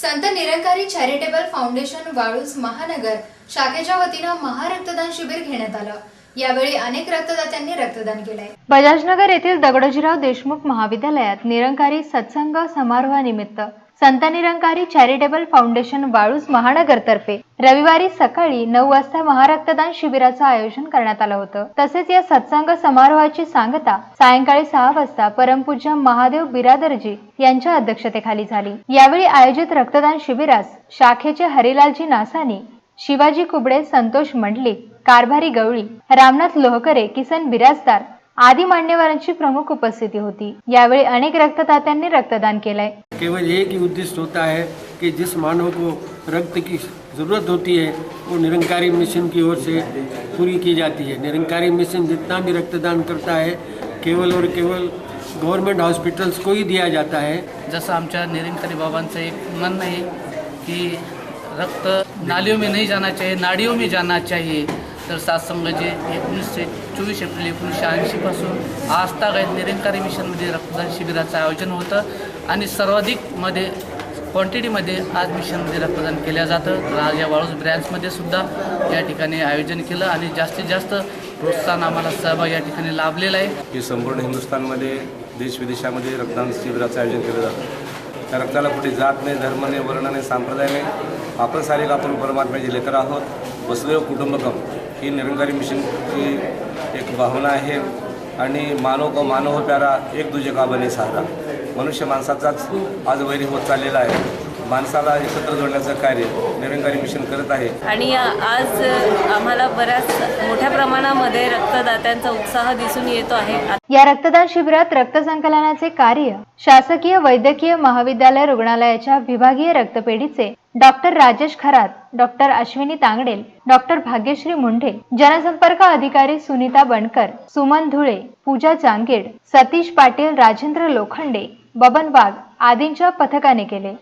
संत Nirankari charitable foundation Waluj महानगर शाखेच्या वतीनं महारक्तदान शिबिर घेण्यात आलं. यावेळी अनेक रक्तदात्यांनी रक्तदान केलंय. बजाजनगर येथील दगडोजीराव देशमुख महाविद्यालयात निरंकारी सत्संग समारोहानिमित्त संत निरंकारी चॅरिटेबल फाउंडेशन वाळूज महानगरतर्फे रविवारी सकाळी नऊ वाजता महारक्तदान शिबिराचं आयोजन करण्यात आलं होतं. तसेच या सत्संग समारोहाची सांगता सायंकाळी सहा वाजता परमपूज्य महादेव बिरादरजी यांच्या अध्यक्षतेखाली झाली. यावेळी आयोजित रक्तदान शिबिरास शाखेचे हरिलालजी नासानी शिवाजी कुबडे संतोष मंडली कारभारी गवळी रामनाथ लोहकरे किसन बिराजदार आदी मान्यवरांची प्रमुख उपस्थिती होती. यावेळी अनेक रक्तदात्यांनी रक्तदान केलंय. केवल एक ही उद्देश्य होता है कि जिस मानव को रक्त की ज़रूरत होती है, वो निरंकारी मिशन की ओर से पूरी की जाती है। निरंकारी मिशन जितना भी रक्तदान करता है, केवल और केवल गवर्नमेंट हॉस्पिटल्स को ही दिया जाता है। जसं आमच्या निरंकारी बाबांचं एक म्हणणं आहे की रक्त नालियों में नहीं जाना चाहिए, नाड़ियों में जाना चाहिए। तो तर सातसंग जे एकोणीसशे चोवीस एप्रिल एकोणीसशे ऐंशीपासून आज तागायत निरंकारी मिशन मिशनमध्ये रक्तदान शिबिराचं आयोजन होतं. आणि सर्वाधिकमध्ये क्वांटिटीमध्ये आज मिशनमध्ये रक्तदान केलं जातं. राज या वाळूस ब्रँचमध्ये सुद्धा या ठिकाणी आयोजन केलं आणि जास्तीत जास्त प्रोत्साहन आम्हाला सहभाग या ठिकाणी लाभलेला आहे. की संपूर्ण हिंदुस्थानमध्ये देश विदेशामध्ये रक्तदान शिबिराचं आयोजन केलं जातं. त्या रक्ताला कुठे जात नाही धर्म नाही वर्ण नाही संप्रदाय नाही. आपण सारे आपण परमात्म्याचे लेकर आहोत. वसुदेव कुटुंबकम ही निरंकारी मिशनची एक भावना आहे. आणि मानव को मानव हो प्यारा एक दुजे का बने सहारा मनुष्य माणसाचाच आज वैरी होत चाललेला आहे. माणसाला एकत्र जोडण्याचं कार्य निरंकारी मिशन करत आहे. आणि आज आम्हाला बऱ्याच मोठ्या प्रमाणामध्ये रक्तदात्यांचा उत्साह दिसून येतो आहे. या रक्तदान शिबिरात रक्त संकलनाचे कार्य शासकीय वैद्यकीय महाविद्यालय रुग्णालयाच्या विभागीय रक्तपेढीचे doctor Rajesh Kharat doctor Ashwini Tangdel doctor Bhagyashree Mundhe जनसंपर्क अधिकारी सुनीता बनकर सुमन धुळे पूजा जांगेड सतीश पाटील राजेंद्र लोखंडे बबन वाघ आदींच्या पथकाने केले.